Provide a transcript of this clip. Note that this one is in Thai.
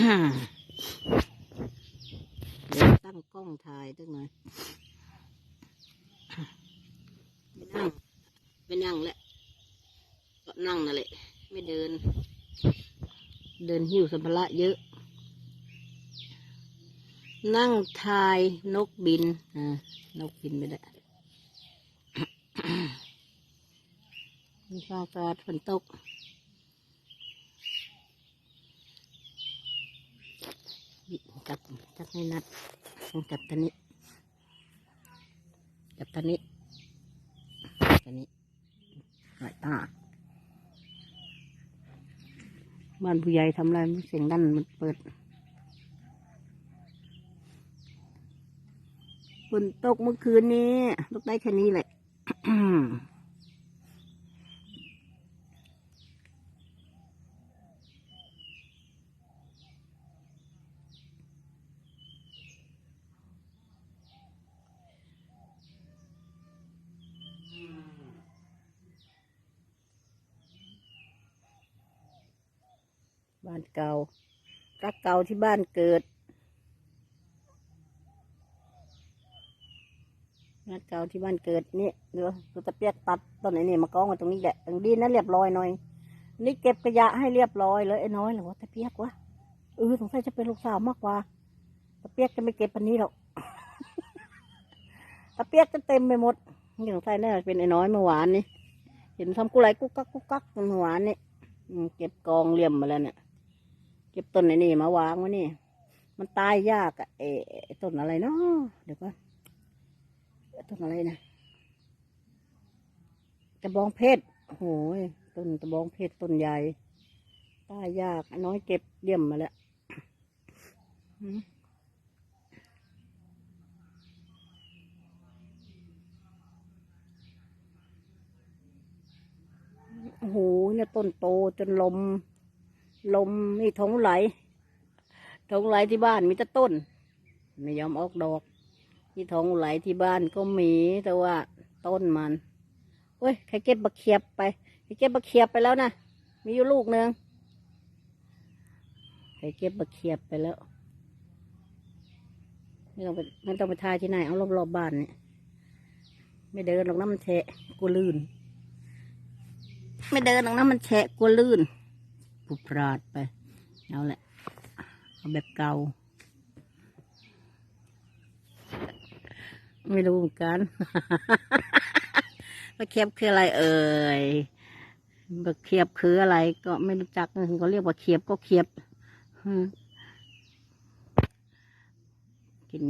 เดี๋ยวตั้งกล้องถ่ายตั้งหน่อยไม่นั่งไม่นั่งแล้วก็นั่งนั่นแหละ ไม่เดิน เดินหิ้วสัมภาระเยอะ นั่งทายนกบินอ่านกบินไปแล้มีฟ้าอากาศฝนตก บิด จับจับให้นัดจับตัวนี้จับตัวนี้ตัวนี้ไหลตาบ้านผู้ใหญ่ทำอะไรไม่เสียงดันมันเปิดฝนตกเมื่อคืนนี้ตกได้แค่นี้แหละ บ้านเก่ารักเก่าที่บ้านเกิดบ้านเก่าที่บ้านเกิดนี่เดี๋ยวดูตะเปียกตัดต้นไหนนี่มากองไว้ตรงนี้แหละตรงดีนะเรียบร้อยหน่อย นี่เก็บขยะให้เรียบร้อยเลยไอ้น้อยหรอวตะเปียกวะเออสงสัยจะเป็นลูกสาวมากกว่าตะเปียกจะไม่เก็บปันนี้หรอกตะเปียกจะเต็มไปหมดนี่สงสัยน่าจะเป็นไอ้น้อยเมื่อวานนี่เห็นทำกุไหลกุ๊กกักกุ๊กกักเมื่อวานนี่เก็บกองเหลี่ยมมาแล้วเนี่ย เก็บต้นไอ้นี่มาวางไว้นี่ มันตายยากอะเออต้นอะไรเนาะเดี๋ยวก่อนต้นอะไรนะตะบองเพชรโอ้ยต้นตะบองเพชรต้นใหญ่ตายยากน้อยเก็บเลี่ยมมาแล้วหืมโอ้โหเนี่ยต้นโตจนลม ลมนี่ทงไหลทงไหลที่บ้านมีแต่ต้น ไม่ยอมออกดอก ที่ทงไหลที่บ้านก็มีแต่ว่าต้นมันเว้ยใครเก็บบักเขียบไปใครเก็บบักเขียบไปแล้วนะมีอยู่ลูกหนึ่งใครเก็บบักเขียบไปแล้วไม่ต้องไปไม่ต้องไปทายที่ไหนเอารอบๆบบ้านเนี่ยไม่เดินหรอกน้ำมันแฉะกลัวลื่น ไม่เดินหรอกน้ำมันแฉะกลัวลื่น ผูพราดไป เอาแหละ เอาแบบเก่า ไม่รู้เหมือนกันบักเขียบคืออะไรเอ่ยบักเขียบคืออะไร ก็ไม่รู้จักเขาเรียกว่าเขียบก็เขียบอืมกิน